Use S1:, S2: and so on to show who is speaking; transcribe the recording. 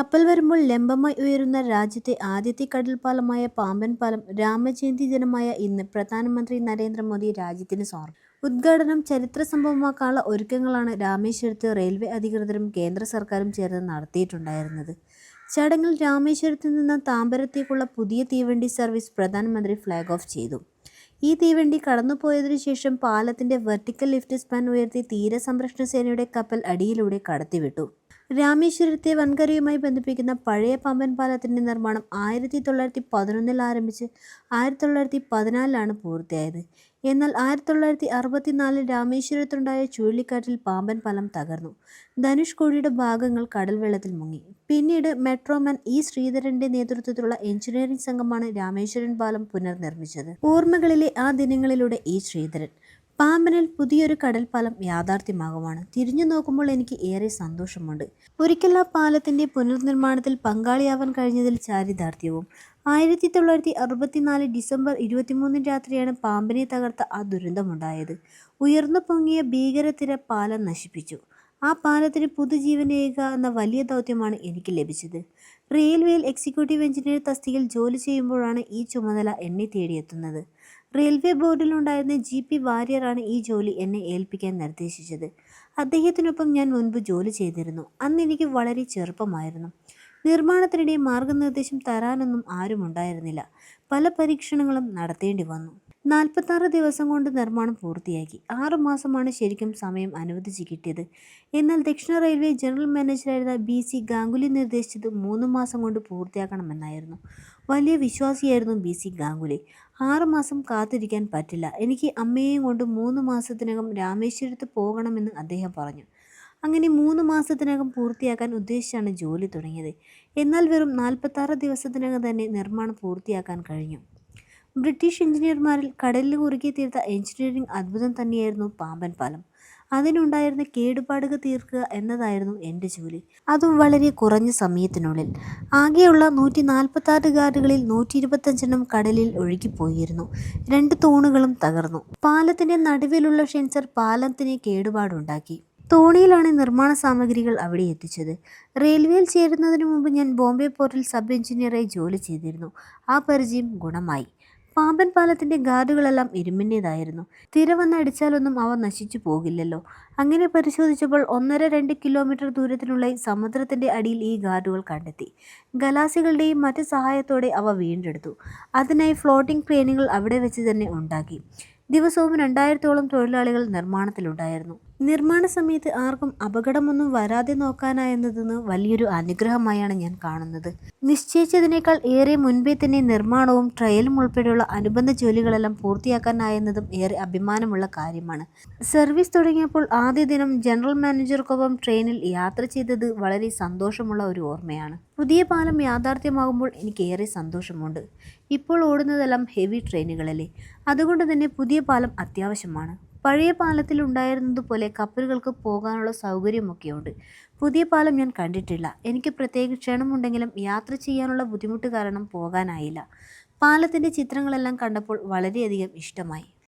S1: കപ്പൽ വരുമ്പോൾ ലംബമായി ഉയരുന്ന രാജ്യത്തെ ആദ്യത്തെ കടൽപ്പാലമായ പാമ്പൻ പാലം രാമജയന്തി ദിനമായ ഇന്ന് പ്രധാനമന്ത്രി നരേന്ദ്രമോദി രാജ്യത്തിന് സമർപ്പിച്ചു ഉദ്ഘാടനം ചരിത്ര സംഭവമാക്കാനുള്ള ഒരുക്കങ്ങളാണ് രാമേശ്വരത്ത് റെയിൽവേ അധികൃതരും കേന്ദ്ര സർക്കാരും ചേർന്ന് നടത്തിയിട്ടുണ്ടായിരുന്നത്. ചടങ്ങിൽ രാമേശ്വരത്ത് നിന്ന് താമ്പരത്തേക്കുള്ള പുതിയ തീവണ്ടി സർവീസ് പ്രധാനമന്ത്രി ഫ്ലാഗ് ഓഫ് ചെയ്തു. ഈ തീവണ്ടി കടന്നുപോയതിനു ശേഷം പാലത്തിന്റെ വെർട്ടിക്കൽ ലിഫ്റ്റ് സ്പാൻ ഉയർത്തി തീരസംരക്ഷണ സേനയുടെ കപ്പൽ അടിയിലൂടെ കടത്തിവിട്ടു. രാമേശ്വരത്തെ വൻകരയുമായി ബന്ധിപ്പിക്കുന്ന പഴയ പമ്പൻ പാലത്തിന്റെ നിർമ്മാണം ആയിരത്തി തൊള്ളായിരത്തി പതിനൊന്നിൽ ആരംഭിച്ച് ആയിരത്തി തൊള്ളായിരത്തി പതിനാലിലാണ് പൂർത്തിയായത്. എന്നാൽ ആയിരത്തി തൊള്ളായിരത്തി അറുപത്തിനാലിൽ രാമേശ്വരത്തുണ്ടായ ചുഴലിക്കാറ്റിൽ പാമ്പൻ പാലം തകർന്നു. ധനുഷ് കോഴിയുടെ ഭാഗങ്ങൾ കടൽവെള്ളത്തിൽ മുങ്ങി. പിന്നീട് മെട്രോമാൻ ഇ. ശ്രീധരന്റെ നേതൃത്വത്തിലുള്ള എഞ്ചിനീയറിംഗ് സംഘമാണ് രാമേശ്വരൻ പാലം പുനർനിർമ്മിച്ചത്. ഓർമ്മകളിലെ ആ ദിനങ്ങളിലൂടെ ഇ. ശ്രീധരൻ. പാമ്പനിൽ പുതിയൊരു കടൽപ്പാലം യാഥാർത്ഥ്യമാകുമാണ് തിരിഞ്ഞു നോക്കുമ്പോൾ എനിക്ക് ഏറെ സന്തോഷമുണ്ട്. ഒരിക്കൽ ആ പാലത്തിന്റെ പുനർനിർമ്മാണത്തിൽ പങ്കാളിയാവാൻ കഴിഞ്ഞതിൽ ചാരിതാർത്ഥ്യവും ആയിരത്തി തൊള്ളായിരത്തി അറുപത്തിനാല് ഡിസംബർ ഇരുപത്തിമൂന്നിന് രാത്രിയാണ് പാമ്പിനെ തകർത്ത ആ ദുരന്തമുണ്ടായത്. ഉയർന്നു പൊങ്ങിയ ഭീകരത്തിര പാലം നശിപ്പിച്ചു. ആ പാലത്തിന് പുതുജീവനേക എന്ന വലിയ ദൗത്യമാണ് എനിക്ക് ലഭിച്ചത്. റെയിൽവേയിൽ എക്സിക്യൂട്ടീവ് എഞ്ചിനീയർ തസ്തികയിൽ ജോലി ചെയ്യുമ്പോഴാണ് ഈ ചുമതല എന്നെ തേടിയെത്തുന്നത്. റെയിൽവേ ബോർഡിലുണ്ടായിരുന്ന ജി പി വാര്യറാണ് ഈ ജോലി എന്നെ ഏൽപ്പിക്കാൻ നിർദ്ദേശിച്ചത്. അദ്ദേഹത്തിനൊപ്പം ഞാൻ മുൻപ് ജോലി ചെയ്തിരുന്നു. അന്ന് എനിക്ക് വളരെ ചെറുപ്പമായിരുന്നു. നിർമ്മാണത്തിനിടെ മാർഗനിർദ്ദേശം തരാനൊന്നും ആരും ഉണ്ടായിരുന്നില്ല. പല പരീക്ഷണങ്ങളും നടത്തേണ്ടി വന്നു. നാൽപ്പത്താറ് ദിവസം കൊണ്ട് നിർമ്മാണം പൂർത്തിയാക്കി. ആറു മാസമാണ് ശരിക്കും സമയം അനുവദിച്ച് കിട്ടിയത്. എന്നാൽ ദക്ഷിണ റെയിൽവേ ജനറൽ മാനേജറായിരുന്ന ബി സി ഗാംഗുലി നിർദ്ദേശിച്ചത് മൂന്ന് മാസം കൊണ്ട് പൂർത്തിയാക്കണമെന്നായിരുന്നു. വലിയ വിശ്വാസിയായിരുന്നു ബി സി ഗാംഗുലി. ആറു മാസം കാത്തിരിക്കാൻ പറ്റില്ല. എനിക്ക് അമ്മയെയും കൊണ്ട് മൂന്ന് മാസത്തിനകം രാമേശ്വരത്ത് പോകണമെന്ന് അദ്ദേഹം പറഞ്ഞു. അങ്ങനെ മൂന്ന് മാസത്തിനകം പൂർത്തിയാക്കാൻ ഉദ്ദേശിച്ചാണ് ജോലി തുടങ്ങിയത്. എന്നാൽ വെറും നാൽപ്പത്താറ് ദിവസത്തിനകം തന്നെ നിർമ്മാണം പൂർത്തിയാക്കാൻ കഴിഞ്ഞു. ബ്രിട്ടീഷ് എഞ്ചിനീയർമാരിൽ കടലിൽ കുറുക്കി തീർത്ത എഞ്ചിനീയറിംഗ് അത്ഭുതം തന്നെയായിരുന്നു പാമ്പൻ പാലം. അതിനുണ്ടായിരുന്ന കേടുപാടുകൾ തീർക്കുക എന്നതായിരുന്നു എന്റെ ജോലി. അതും വളരെ കുറഞ്ഞ സമയത്തിനുള്ളിൽ. ആകെയുള്ള നൂറ്റി നാൽപ്പത്താറ് ഗാർഡുകളിൽ നൂറ്റി ഇരുപത്തഞ്ചെണ്ണം കടലിൽ ഒഴുകിപ്പോയിരുന്നു. രണ്ട് തൂണുകളും തകർന്നു. പാലത്തിന്റെ നടുവിലുള്ള ഷെൻസർ പാലത്തിന് കേടുപാടുണ്ടാക്കി. തോണിയിലാണ് നിർമ്മാണ സാമഗ്രികൾ അവിടെ എത്തിച്ചത്. റെയിൽവേയിൽ ചേരുന്നതിന് മുമ്പ് ഞാൻ ബോംബെ പോർട്ടിൽ സബ് എഞ്ചിനീയറായി ജോലി ചെയ്തിരുന്നു. ആ പരിചയം ഗുണമായി. പാമ്പൻ പാലത്തിന്റെ ഗാർഡുകളെല്ലാം ഇരുമ്പിന്റേതായിരുന്നു തിര വന്നടിച്ചാലൊന്നും അവ നശിച്ചു പോകില്ലല്ലോ. അങ്ങനെ പരിശോധിച്ചപ്പോൾ ഒന്നര രണ്ട് കിലോമീറ്റർ ദൂരത്തിനുള്ള സമുദ്രത്തിന്റെ അടിയിൽ ഈ ഗാർഡുകൾ കണ്ടെത്തി. ഗലാസികളുടെയും മറ്റ് സഹായത്തോടെ അവ വീണ്ടെടുത്തു. അതിനായി ഫ്ലോട്ടിംഗ് ക്രെയിനുകൾ അവിടെ വെച്ച് തന്നെ ഉണ്ടാക്കി. ദിവസവും രണ്ടായിരത്തോളം തൊഴിലാളികൾ നിർമ്മാണത്തിലുണ്ടായിരുന്നു. നിർമ്മാണ സമയത്ത് ആർക്കും അപകടമൊന്നും വരാതെ നോക്കാനായെന്നതെന്ന് വലിയൊരു അനുഗ്രഹമായാണ് ഞാൻ കാണുന്നത്. നിശ്ചയിച്ചതിനേക്കാൾ ഏറെ മുൻപേ തന്നെ നിർമ്മാണവും ട്രയലും ഉൾപ്പെടെയുള്ള അനുബന്ധ ജോലികളെല്ലാം പൂർത്തിയാക്കാനായെന്നതും ഏറെ അഭിമാനമുള്ള കാര്യമാണ്. സർവീസ് തുടങ്ങിയപ്പോൾ ആദ്യ ദിനം ജനറൽ മാനേജർക്കൊപ്പം ട്രെയിനിൽ യാത്ര ചെയ്തത് വളരെ സന്തോഷമുള്ള ഒരു ഓർമ്മയാണ്. പുതിയ പാലം യാഥാർത്ഥ്യമാകുമ്പോൾ എനിക്ക് ഏറെ സന്തോഷമുണ്ട്. ഇപ്പോൾ ഓടുന്നതെല്ലാം ഹെവി ട്രെയിനുകളല്ലേ? അതുകൊണ്ട് തന്നെ പുതിയ പാലം അത്യാവശ്യമാണ്. പഴയ പാലത്തിൽ ഉണ്ടായിരുന്നതുപോലെ കപ്പലുകൾക്ക് പോകാനുള്ള സൗകര്യമൊക്കെയുണ്ട്. പുതിയ പാലം ഞാൻ കണ്ടിട്ടില്ല. എനിക്ക് പ്രത്യേക ക്ഷണമുണ്ടെങ്കിലും യാത്ര ചെയ്യാനുള്ള ബുദ്ധിമുട്ട് കാരണം പോകാനായില്ല. പാലത്തിന്റെ ചിത്രങ്ങളെല്ലാം കണ്ടപ്പോൾ വളരെയധികം ഇഷ്ടമായി.